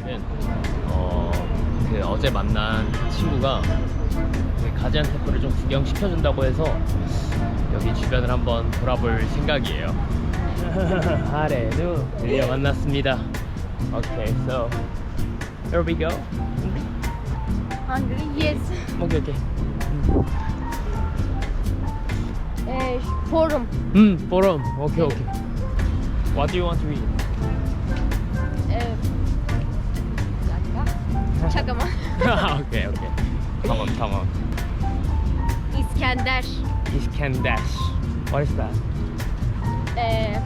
얘기는 어, 그 어제 만난 친구가 그 가지안 테프를 좀 구경시켜준다고 해서 여기 주변을 한번 돌아볼 생각이에요. 하레누 드디어 만났습니다. Okay, so here we go. Hungry? Yes. 오케이 오케이. Ee, forum. 음, forum. 오케이 오케이. What do you want to eat? Çakama. 오케이 오케이. Tamam tamam. İskender. Iskendash. What is that? Ee,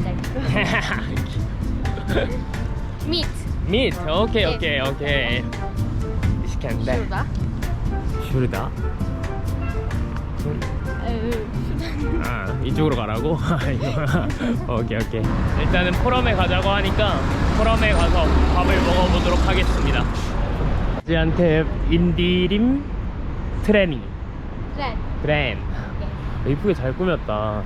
bir dakika. Meat. Meat. 오케이 오케이 오케이. İskender. Şurada. 슈 Ee, şuradan. 아 이쪽으로 가라고? 오케이 오케이. 일단은 포럼에 가자고 하니까 포럼에 가서 밥을 먹어보도록 하겠습니다. 지한테 인디림 트레니 Tren. 트렌. 이쁘게 잘 꾸몄다.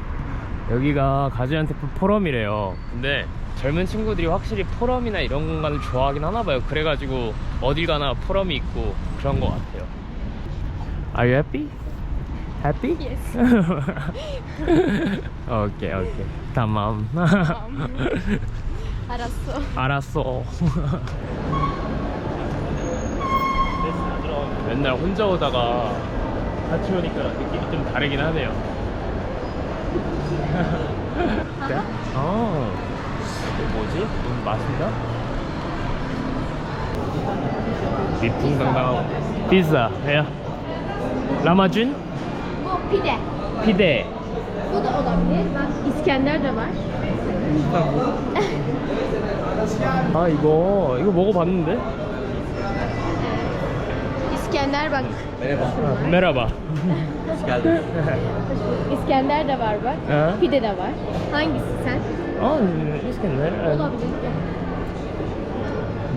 여기가 가지안테프 포럼이래요. 근데 젊은 친구들이 확실히 포럼이나 이런 공간을 좋아하긴 하나 봐요. 그래가지고 어딜 가나 포럼이 있고 그런 것 같아요. Are you happy? Happy? Yes. 오케이 오케이. tamam. Arası. 알았어. 맨날 혼자 오다가 같이 오니까 느낌이 좀 다르긴 하네요. 네? 어, 이거 뭐지? 음, 맛있나? 미풍당당하고 피자, 야. 라마준, Bu pide. 피데. Bu da olabilir. Bak İskender de var. 아 이거 이거 먹어봤는데? İskender bak. 아, 메라바. İskender de var bak. Ha? Pide de var. Hangisi sen? 어, 이스캔들. Olabilir.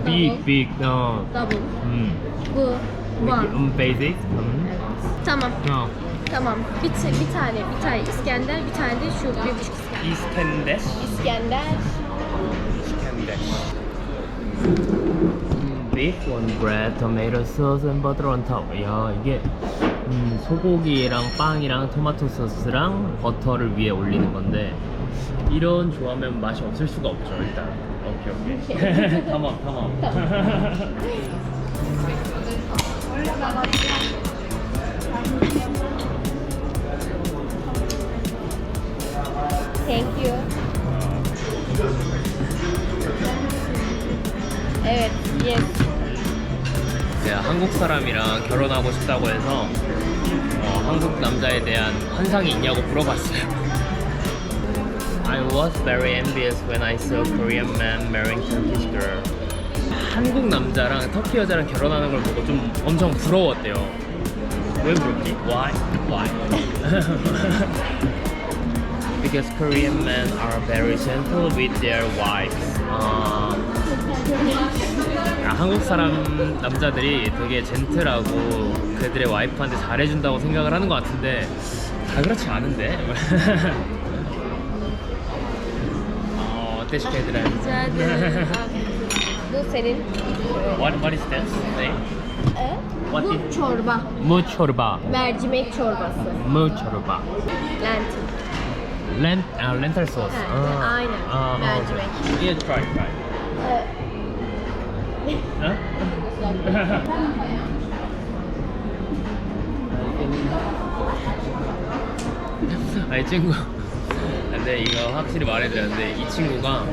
빅, 빅, 어. Double. 음. Bu. One. 음, 베이직. 음. Evet. Tamam. 어. Tamam. Bir, bir tane, bir tane İskender, bir tane de şu bir buçuk İskender. 이스캔데. İskender. 이스캔데. Beef on bread, tomato sauce and butter on top. 야 이게 음, 소고기랑 빵이랑 토마토 소스랑 버터를 위에 올리는 건데 이런 조합면 맛이 없을 수가 없죠 일단. 오케이 오케이. tamam tamam. 결혼하고 싶다고 해서 어, 한국 남자에 대한 환상이 있냐고 물어봤어요. I was very envious when I saw Korean man marrying Turkish girl. 한국 남자랑 터키 여자랑 결혼하는 걸 보고 좀 엄청 부러웠대요. 왜 그렇지? Why? Why? Because Korean men are very gentle with their wives. 아, 아, 한국 사람 남자들이 되게 젠틀하고 그들의 와이프한테 잘해준다고 생각을 하는 것 같은데 다 그렇지 않은데 어. Bu senin. What, what is this? 네? E? What Bu is- çorba. 무초르바 Mercimek çorbası. 무초르바 Lentil. 렌, 아, 렌탈 소스 아, 아이는. mercimek. Yeah, try, try 어? 아이 친구 근데 이거 확실히 말해드렸는데 이 친구가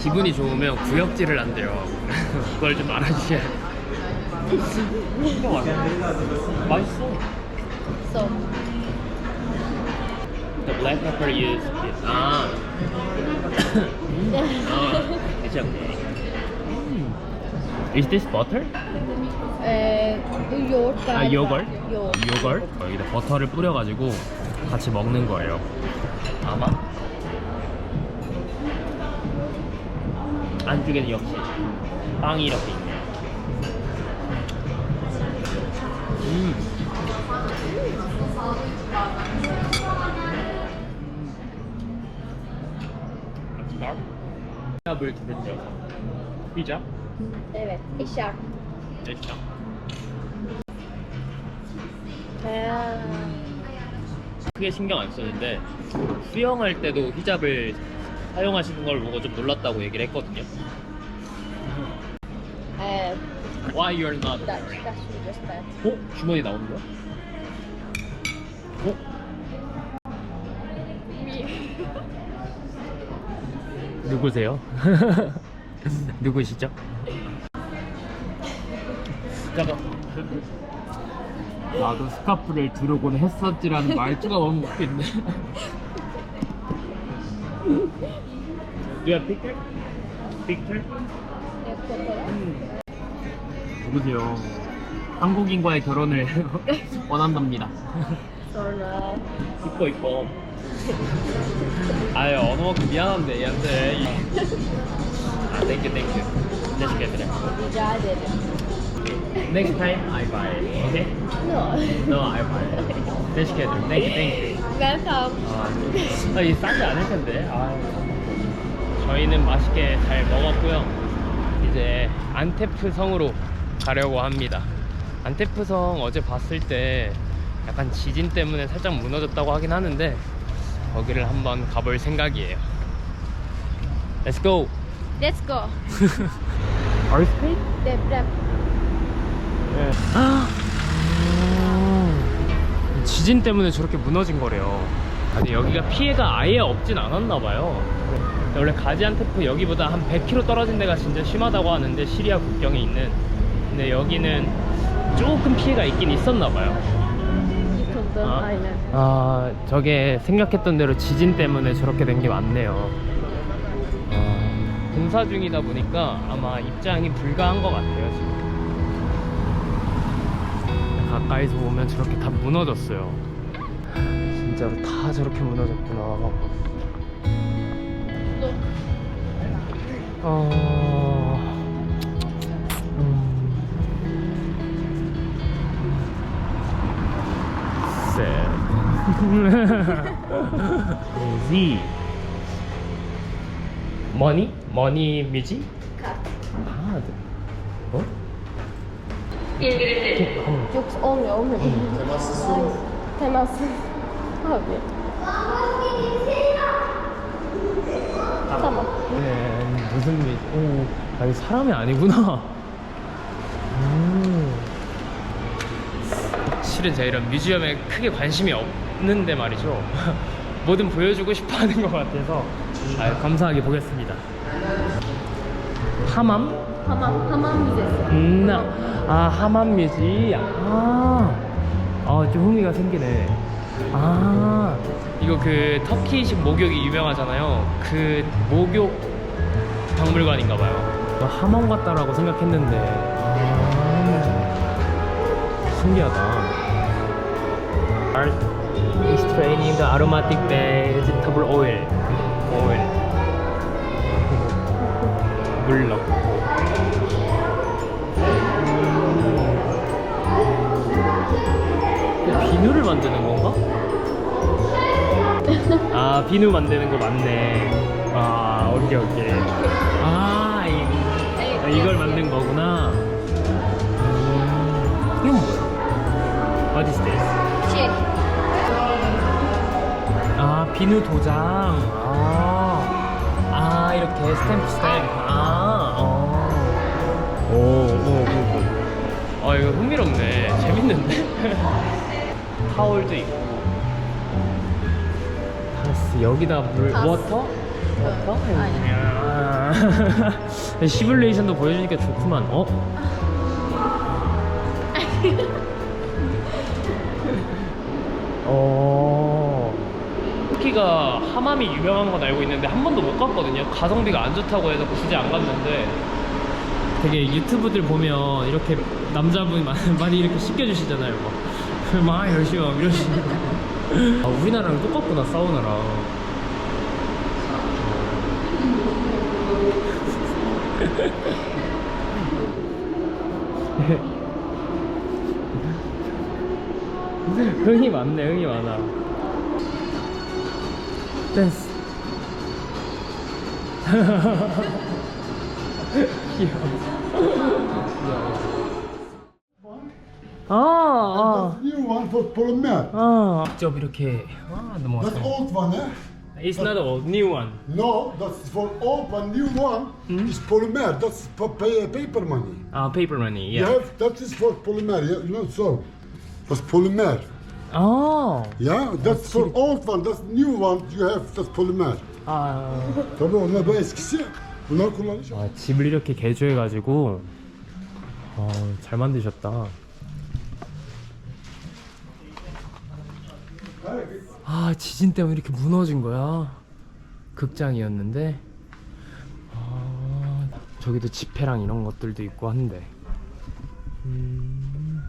기분이 좋으면 구역질을 한대요 그걸 좀 알아주셔야 돼 맛있어 So. The black pepper you 아 아, it's okay. Is this butter? Bu yoğurt 아. 요걸? 요걸? 여기다 버터를 뿌려가지고 같이 먹는 거예요. 아마? 안쪽에는 역시 빵이 이렇게 있네요. 음. 을 들은 적 Hijab? Evet. Eşarp. Eşya. Ha. 크게 신경 안 썼는데 수영할 때도 히잡을 사용하시는 걸 보고 좀 놀랐다고 얘기를 했거든요. Evet. Why you're not? Şunu göster. 어? 주머니 나오는 거야? 어? 누구세요? 누구시죠? 잠깐 나도 스카프를 두르곤 했었지라는 말투가 너무 웃긴데 Do you have picture? Picture? 누구세요? 한국인과의 결혼을 원한답니다 이뻐 이뻐 아유 언어만큼 미안한데 얘한테 아 땡큐 땡큐 내시게 드려 rica ederim. Next time I buy okay? No. No I buy 내시게 드려 땡큐 땡큐 Welcome. 아, 이 싸지 않을 텐데. 아, 저희는 맛있게 잘 먹었고요. 이제 안테프 성으로 가려고 합니다. 안테프 성 어제 봤을 때 약간 지진 때문에 살짝 무너졌다고 하긴 하는데 거기를 한번 가볼 생각이에요. Let's go Let's go. Earthquake? Deprem. 아, 지진 때문에 저렇게 무너진 거래요. 아니 여기가 피해가 아예 없진 않았나 봐요. 원래 가지안테프 여기보다 한 100km 떨어진 데가 진짜 심하다고 하는데 시리아 국경에 있는. 근데 여기는 조금 피해가 있긴 있었나 봐요. Yıkıldı. 아, Aynen. 아 저게 생각했던 대로 지진 때문에 저렇게 된게 많네요. 아, 공사 중이다 보니까 아마 입장이 불가한 것 같아요 지금. 가까이서 보면 저렇게 다 무너졌어요. 진짜로 다 저렇게 무너졌구나. 어... sad. Z. Money? Money music? Kart. 아, 어? Yok olmuyor olmuyor. Temassız. Hayır. Temassız. Abi. Tamam. 네, 무슨 미? 오, 아니 사람이 아니구나. 음. 실은 제가 이런 뮤지엄에 크게 관심이 없는데 말이죠. 뭐든 보여주고 싶어 하는 것 같아서 아, 감사하게 보겠습니다. 하맘? Hamam. Hamam vizesi. 음, 아 하맘 뮤지. 아, 아, 좀 흥미가 생기네. 아, 이거 그 터키식 목욕이 유명하잖아요. 그 목욕 박물관인가 봐요. 뭐 하맘 같다라고 생각했는데. 아, 신기하다. Art is training the aromatic vegetable oil. 아 비누 만드는 거 맞네 아 오케이 오케이 아 이, 아, 이걸 만든 거구나 음, 이건 뭐야? What is this? 아 비누 도장 아, 아 이렇게 스탬프 스탬프 아 어. 오, 오, 오, 오. 아 이거 흥미롭네 재밌는데 타월도 있고 다스 여기다 물 다스. 워터? 워터? 아니. 아, 시뮬레이션도 보여주니까 좋구만 어? 어. 터키가 하맘이 유명한 건 알고 있는데 한 번도 못 갔거든요. 가성비가 안 좋다고 해서 굳이 안 갔는데 되게 유튜브들 보면 이렇게 남자분이 많이 이렇게 씻겨주시잖아요. 막, 막 열심히 막 이러시고. 아, 우리나라랑 똑같구나, 사우나랑. 흥이 많네, 흥이 많아. 댄스. 아, 아, That's new one for polymer. 아. 직접 이렇게 아, That's 넘어갔어. old one, eh? It's not old, new one. No, that's for old one. New one is polymer. That's for pay, paper money. 아, paper money. You Yeah. have that is for polymer. Yeah, you know so. That's polymer. 아, Yeah, that's for old one. That's new one. You have that's polymer. 아. Tabii onlar bu eskisi. Bunlar kullanacak. 아, 집을 이렇게 개조해 가지고 어, 잘 만드셨다. 아 지진 때문에 이렇게 무너진 거야. 극장이었는데 아, 저기도 집회랑 이런 것들도 있고 한데. 음.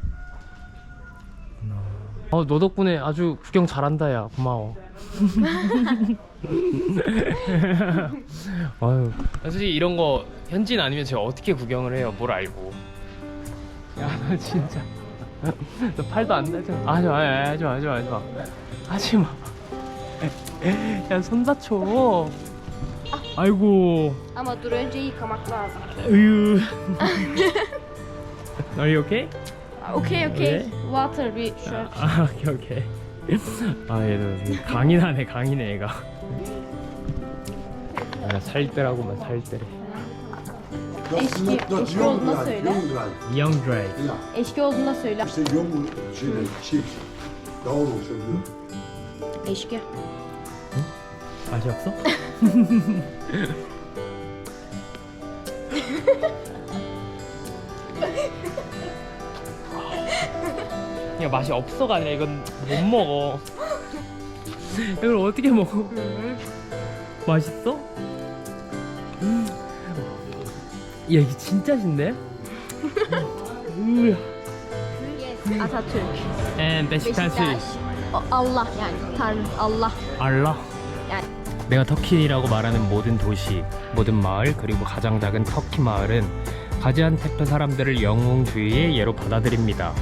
어, 너 덕분에 아주 구경 잘한다 야. 고마워. 아유, 솔직히 이런 거 현지인 아니면 제가 어떻게 구경을 해요? 뭘 알고? 야, 너 진짜. 너 팔도 안 나죠? 하지 마, 야, 하지 마, 하지 마, 하지 마. 하지 마. 야, 손 다쳐. 아이고. Ama dur önce yıkamak lazım. 으유. Are you okay? Okey okey. 네. Water bir şöyle. 아, 오케이, 오케이. 아, 얘도 강인하네, 강인해, 얘가. 아, 살뜰하고만 살뜰해. Eski- eski young olduğuna drive. söyle. Young drive. Young Dry. Yeah. Eski olduğunu da söyle. İşte young şey şey. Yavrum sen Eski. 맛이 없어? 야 맛이 없어가 아니라 이건 못 먹어 이걸 어떻게 먹어 맛있어? 야 이게 진짜 신데? Atatürk. And Beşiktaş O- Allah yani Tanrı Allah. 알라 Yani 내가 터키라고 말하는 모든 도시, 모든 마을, 그리고 가장 작은 터키 마을은 가지안테페 사람들을 영웅주의의 예로 받아들입니다.